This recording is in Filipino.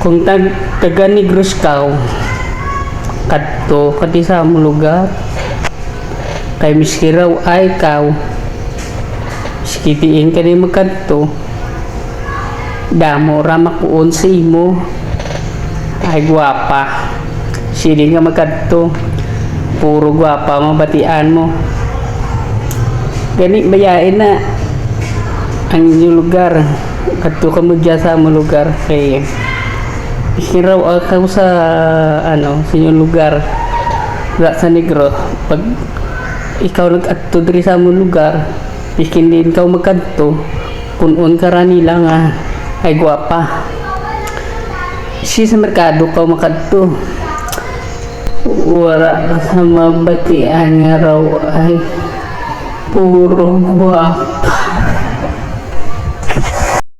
kung tag taga Negros ka kadto kati sa lugar. Kay miski raw ay kaw Sikitiin ka ni magkadto damo ra makuon sa imo. Ay gwapa sili nga magkadto puro gwapa mabatian mo. Gani bayain na ang inyong lugar. Kadto ka mo sa among lugar. Kay Iskin raw ako sa ano sa inyong lugar sa negro. Pag ikaw nag-adto diri sa among lugar iskin din ikaw magkadto kunon ka ra nila nga ay gwapa. Si sa merkado ka makadto. Wala ka sa mabatian nga raw ay puro gwapa